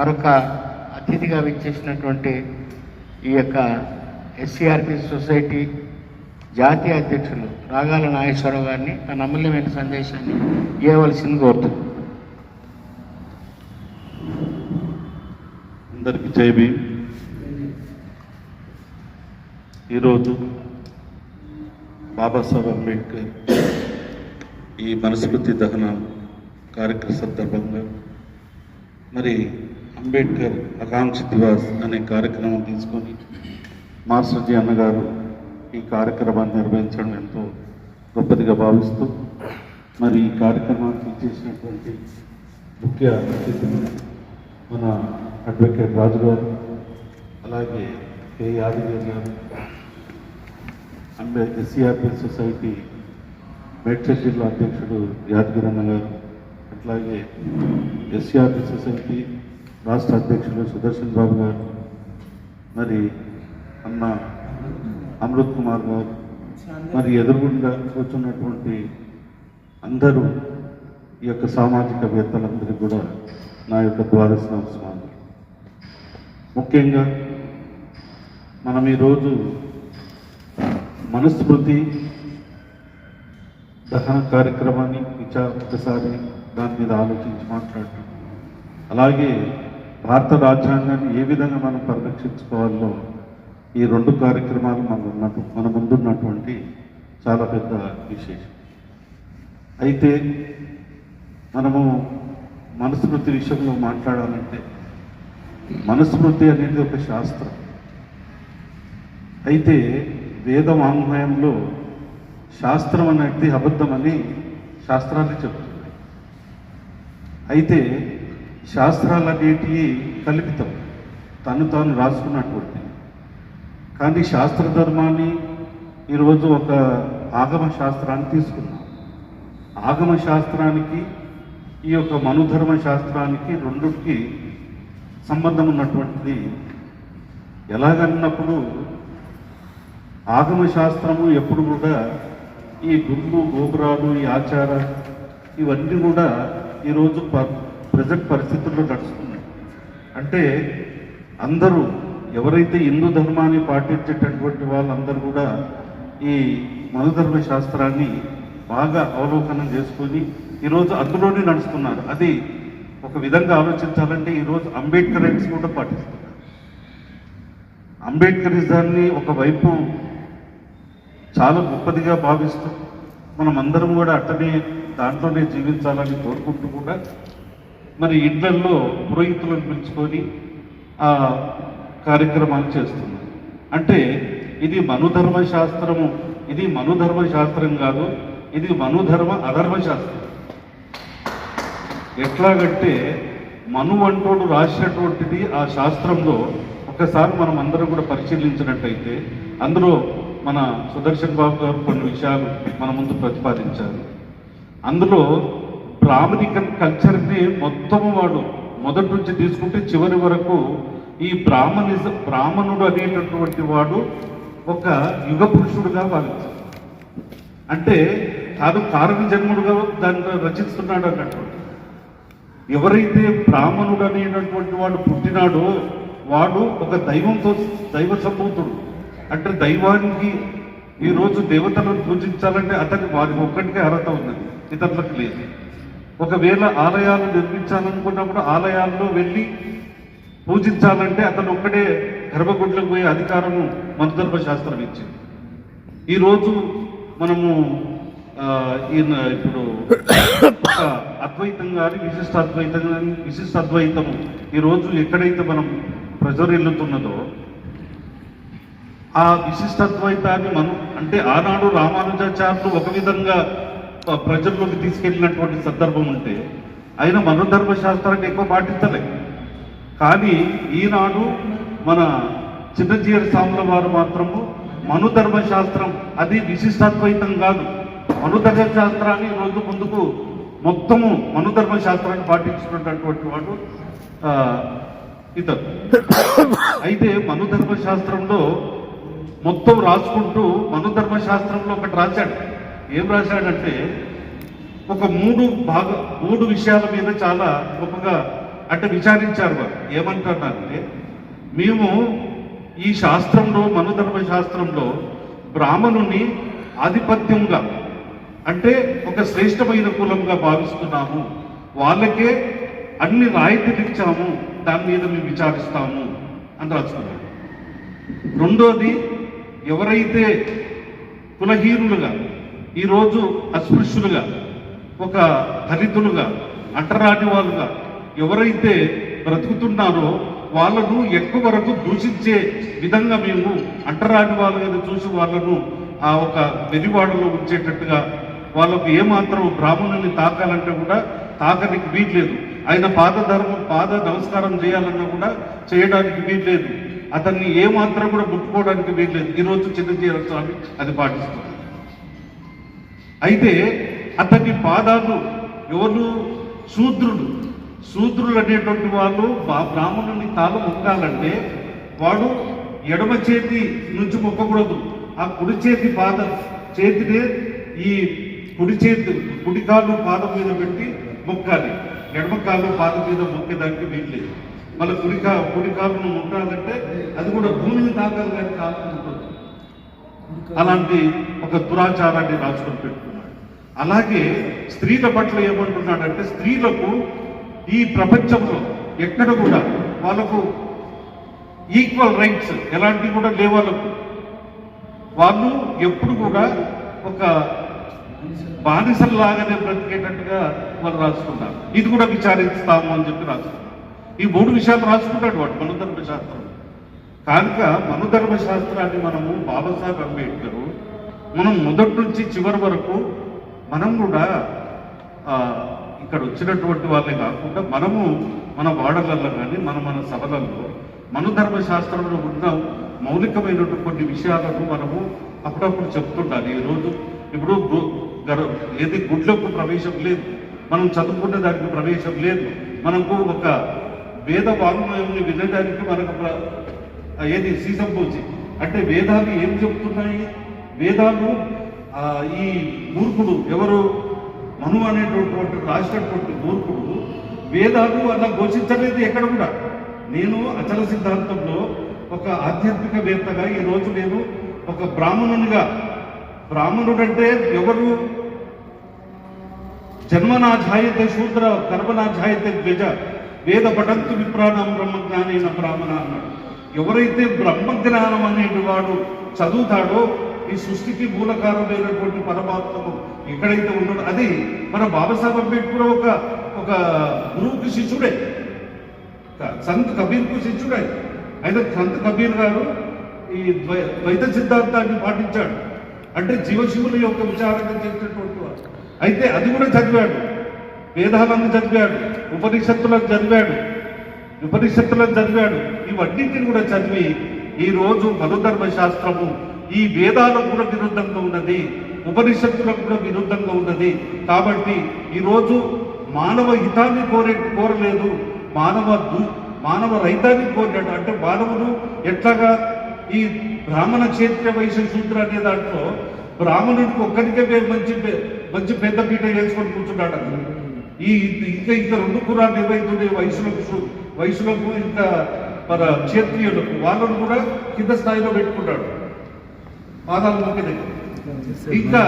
మరొక అతిథిగా విచ్చేసినటువంటి ఈ యొక్క ఎస్సీఆర్పి సొసైటీ జాతీయ అధ్యక్షులు రాగాల నాగేశ్వరరావు గారిని తన అమూల్యమైన సందేశాన్ని ఇవ్వవలసింది కోరుతున్నాను అందరికీ జై ఈరోజు బాబాసాహెబ్ అంబేద్కర్ ఈ మనస్మృతి దహన కార్యక్రమ సందర్భంగా మరి అంబేద్కర్ ఆకాంక్ష దివాస్ అనే కార్యక్రమం తీసుకొని మాస్టర్జీ అన్నగారు ఈ కార్యక్రమాన్ని నిర్వహించడం ఎంతో గొప్పదిగా భావిస్తూ మరి ఈ కార్యక్రమానికి చేసినటువంటి ముఖ్య అతిథులు మన అడ్వకేట్ రాజు గారు అలాగే కే యాదగిరి గారు అంబే ఎస్సీఆర్పీ సొసైటీ మేడ్చల్ జిల్లా అధ్యక్షుడు యాదగిరి అన్న గారు అట్లాగే ఎస్సీఆర్పీ సొసైటీ రాష్ట్ర అధ్యక్షులు సుదర్శన్ బాబు గారు మరి అన్న అమృత్ కుమార్ గారు మరి ఎదురుగుండా కూర్చున్నటువంటి అందరూ ఈ యొక్క సామాజికవేత్తలందరికీ కూడా నా యొక్క ద్వారస్ నమస్కారం ముఖ్యంగా మనం ఈరోజు మనుస్మృతి దహన కార్యక్రమాన్ని విచార ఒకసారి దాని మీద ఆలోచించి మాట్లాడటం. అలాగే భారత రాజ్యాంగాన్ని ఏ విధంగా మనం పరిరక్షించుకోవాలో ఈ రెండు కార్యక్రమాలు మన ఉన్నట్టు మన ముందున్నటువంటి చాలా పెద్ద విశేషం. అయితే మనము మనుస్మృతి విషయంలో మాట్లాడాలంటే మనుస్మృతి అనేది ఒక శాస్త్రం. అయితే వేద వాంగ్మయంలో శాస్త్రం అనేది అబద్ధమని శాస్త్రాన్ని చెప్తున్నాయి అయితే శాస్త్రాలన్నిటివి కల్పితం. తను తాను రాసుకున్నటువంటి కానీ శాస్త్ర ధర్మాన్ని ఈరోజు ఒక ఆగమ శాస్త్రాన్ని తీసుకున్నాం. ఆగమ శాస్త్రానికి ఈ యొక్క మనుధర్మ శాస్త్రానికి రెండుకి సంబంధం ఉన్నటువంటిది. ఎలాగన్నప్పుడు ఆగమ శాస్త్రము ఎప్పుడు కూడా ఈ గుళ్ళు గోపురాలు ఈ ఆచార ఇవన్నీ కూడా ఈరోజు ప్రజెంట్ పరిస్థితుల్లో నడుస్తున్నాయి. అంటే అందరూ ఎవరైతే హిందూ ధర్మాన్ని పాటించేటటువంటి వాళ్ళందరూ కూడా ఈ మనుధర్మ శాస్త్రాన్ని బాగా అవలోకనం చేసుకొని ఈరోజు అందులోనే నడుస్తున్నారు. అది ఒక విధంగా ఆలోచించాలంటే ఈరోజు అంబేద్కర్ రైట్స్ కూడా పాటిస్తున్నారు. అంబేద్కరిజాన్ని ఒకవైపు చాలా గొప్పదిగా భావిస్తూ మనం అందరం కూడా అట్టనే దాంట్లోనే జీవించాలని కోరుకుంటూ కూడా మరి ఇళ్ళల్లో పురోహితులను పిలుచుకొని ఆ కార్యక్రమాలు చేస్తున్నారు. అంటే ఇది మనుధర్మ శాస్త్రము ఇది మనుధర్మ శాస్త్రం కాదు ఇది మనుధర్మ అధర్మ శాస్త్రం ఎట్లాగంటే మను అంటోడు రాసినటువంటిది ఆ శాస్త్రంలో ఒకసారి మనం అందరం కూడా పరిశీలించినట్టయితే అందులో మన సుదర్శన్ బాబు గారు కొన్ని విషయాలు మన ముందు ప్రతిపాదించారు. అందులో బ్రాహ్మణికన్ కల్చర్ని మొత్తం వాడు మొదటి నుంచి తీసుకుంటే చివరి వరకు ఈ బ్రాహ్మణిజ బ్రాహ్మణుడు అనేటటువంటి వాడు ఒక యుగ పురుషుడుగా భావించారు అంటే కాదు కారణ జన్ముడుగా దాన్ని రచిస్తున్నాడు అన్నట్టు. ఎవరైతే బ్రాహ్మణుడు అనేటటువంటి వాడు పుట్టినాడో వాడు ఒక దైవంతో దైవ సంభూతుడు. అంటే దైవానికి ఈ రోజు దేవతలను పూజించాలంటే అతని వారి ఒక్కటికే అర్హత ఉన్నది. ఇతరులకు లేదు. ఒకవేళ ఆలయాలు నిర్మించాలనుకున్నప్పుడు ఆలయాల్లో వెళ్ళి పూజించాలంటే అతను ఒక్కడే గర్భగుడ్లకు పోయే అధికారము మంత్రధర్మ శాస్త్రం ఇచ్చింది. ఈరోజు మనము ఆ, ఈయన ఇప్పుడు అద్వైతం కానీ విశిష్ట అద్వైతం కానీ విశిష్ట అద్వైతము ఈరోజు ఎక్కడైతే మనం ప్రజ్వరిల్లుతున్నదో ఆ విశిష్టద్వైతాన్ని మనం అంటే ఆనాడు రామానుజాచార్యులు ఒక విధంగా ప్రజల్లోకి తీసుకెళ్ళినటువంటి సందర్భం ఉంటే ఆయన మనోధర్మ శాస్త్రాన్ని ఎక్కువ పాటించలే. కానీ ఈనాడు మన చిన్నజీయర్ సాముల వారు మాత్రము మనుధర్మ శాస్త్రం అది విశిష్టాద్వైతం కాదు. మనుధర్మ శాస్త్రాన్ని ఈ రోజు ముందుకు మొత్తము మనుధర్మ శాస్త్రాన్ని పాటించుకున్నటువంటి వాడు ఇతరు అయితే మనుధర్మ శాస్త్రంలో మొత్తం రాసుకుంటూ మనుధర్మ శాస్త్రంలో ఒకటి రాశాడు. ఏం రాశాడంటే ఒక మూడు భాగ మూడు విషయాల మీద చాలా గొప్పగా అంటే విచారించారు వారు. ఏమంటున్నారంటే మేము ఈ శాస్త్రంలో మనుధర్మ శాస్త్రంలో బ్రాహ్మణుని ఆధిపత్యంగా అంటే ఒక శ్రేష్టమైన కులంగా భావిస్తున్నాము. వాళ్ళకే అన్ని రాయితీలు ఇచ్చాము. దాని మీద మేము విచారిస్తాము అని రాసుకున్నాడు రెండోది ఎవరైతే కులహీనులుగా ఈరోజు అస్పృశ్యులుగా ఒక దళితులుగా అంటరాని వాళ్ళుగా ఎవరైతే బ్రతుకుతున్నారో వాళ్ళను ఎక్కువ వరకు దూషించే విధంగా మేము అంటరాని వాళ్ళని చూసి వాళ్ళను ఆ ఒక వెలివాడలో ఉంచేటట్టుగా వాళ్ళకు ఏమాత్రం బ్రాహ్మణుల్ని తాకాలంటే కూడా తాకనికి వీల్లేదు. ఆయన పాద ధర్మం పాద నమస్కారం చేయాలన్నా కూడా చేయడానికి వీల్లేదు. అతన్ని ఏమాత్రం కూడా ముట్టుకోవడానికి వీల్లేదు. ఈరోజు చిన్నజీర స్వామి అది పాటిస్తుంది అయితే అతని పాదాలు ఎవరు? శూద్రులు. శూద్రులు అనేటువంటి వాళ్ళు బా- బ్రాహ్మణుని తాను మొక్కాలంటే వాడు ఎడమ చేతి నుంచి మొక్కకూడదు ఆ కుడి చేతి పాద చేతినే ఈ కుడి చేతి కుడి కాలు పాదం మీద పెట్టి మొక్కాలి. ఎడమ కాలు పాదం మీద మొక్కేదానికి వీల్లేదు. మళ్ళీ కుడి కా కుడి కాలును మొక్కాలంటే అది కూడా భూమిని తాకాలి కానీ కాలు అలాంటి ఒక దురాచారాన్ని రాసుకొని పెట్టుకున్నాడు. అలాగే స్త్రీల పట్ల ఏమంటున్నాడంటే స్త్రీలకు ఈ ప్రపంచంలో ఎక్కడ కూడా వాళ్ళకు ఈక్వల్ రైట్స్ ఎలాంటివి కూడా లేవాళ్ళకు వాళ్ళు ఎప్పుడు కూడా ఒక బానిసల్లాగానే బ్రతికేటట్టుగా వాళ్ళు రాసుకున్నారు ఇది కూడా విచారిస్తాము అని చెప్పి రాసుకున్నారు ఈ మూడు విషయాలు రాసుకుంటాడు వాడు మనధర్మ శాస్త్రం కనుక మనుధర్మ శాస్త్రాన్ని మనము బాబాసాహెబ్ అంబేద్కర్ మనం మొదటి నుంచి చివరి వరకు మనం కూడా ఇక్కడ వచ్చినటువంటి వాళ్ళే కాకుండా మనము మన వాడలలో కానీ మన మన సభలలో మనుధర్మ శాస్త్రంలో ఉన్న మౌలికమైనటువంటి కొన్ని విషయాలను మనము అప్పుడప్పుడు చెప్తుండాలి. ఈ రోజు ఇప్పుడు గర- ఏది గుడ్లకు ప్రవేశం లేదు మనం చదువుకునే దానికి ప్రవేశం లేదు మనకు ఒక వేద వాంగ్మయంని వినడానికి మనకు ఏది సీసం పూచి అంటే వేదాలు ఏం చెప్తున్నాయి? వేదాలు ఈ మూర్ఖుడు ఎవరు? మను అనేటటువంటి రాసినటువంటి మూర్ఖుడు వేదాలు అలా ఘోషించలేదు ఎక్కడ కూడా. నేను అచల సిద్ధాంతంలో ఒక ఆధ్యాత్మికవేత్తగా ఈ రోజు నేను ఒక బ్రాహ్మణునిగా బ్రాహ్మణుడు అంటే ఎవరు? జన్మనా శూద్ర కర్మనా ద్విజ వేద పటంతు విప్రాణం బ్రహ్మజ్ఞానైన బ్రాహ్మణ అన్నాడు. ఎవరైతే బ్రహ్మజ్ఞానం అనేటి వాడు చదువుతాడో ఈ సృష్టికి మూలకారమైనటువంటి పరమాత్మను ఎక్కడైతే ఉన్నాడో అది మన బాబాసాహెబ్ అంబేద్కర్ ఒక ఒక గురువుకి శిష్యుడే. సంత్ కబీర్కు శిష్యుడే. అయితే సంత్ కబీర్ గారు ఈ ద్వై ద్వైత సిద్ధాంతాన్ని పాటించాడు. అంటే జీవశివుల యొక్క విచారణ చేసినటువంటి వాడు. అయితే అది కూడా చదివాడు. వేదాలను చదివాడు. ఉపనిషత్తులను చదివాడు. ఉపనిషత్తులను చదివాడు. ఇవన్నింటిని కూడా చదివి ఈరోజు రోజు మనుధర్మ శాస్త్రము ఈ వేదాలకు కూడా విరుద్ధంగా ఉన్నది ఉపనిషత్తులకు కూడా విరుద్ధంగా ఉన్నది. కాబట్టి ఈరోజు మానవ హితాన్ని కోరే కోరలేదు. మానవ దు మానవ రైతాన్ని కోరాడు. అంటే మానవుడు ఎట్లాగా ఈ బ్రాహ్మణ క్షేత్ర వైశ్య సూత్ర అనే దాంట్లో బ్రాహ్మణుడికి ఒక్కరికే మంచి పే- మంచి పెద్ద పీట వేసుకొని కూర్చున్నాడు అక్కడ. ఈ ఇంకా ఇంకా రెండు కురాలు ఏవైతుండే వయసులకు వయసులకు ఇంకా మన క్షేత్రీయులకు వాళ్ళను కూడా కింద స్థాయిలో పెట్టుకున్నాడు పాదాలు మొక్కే దగ్గర ఇంకా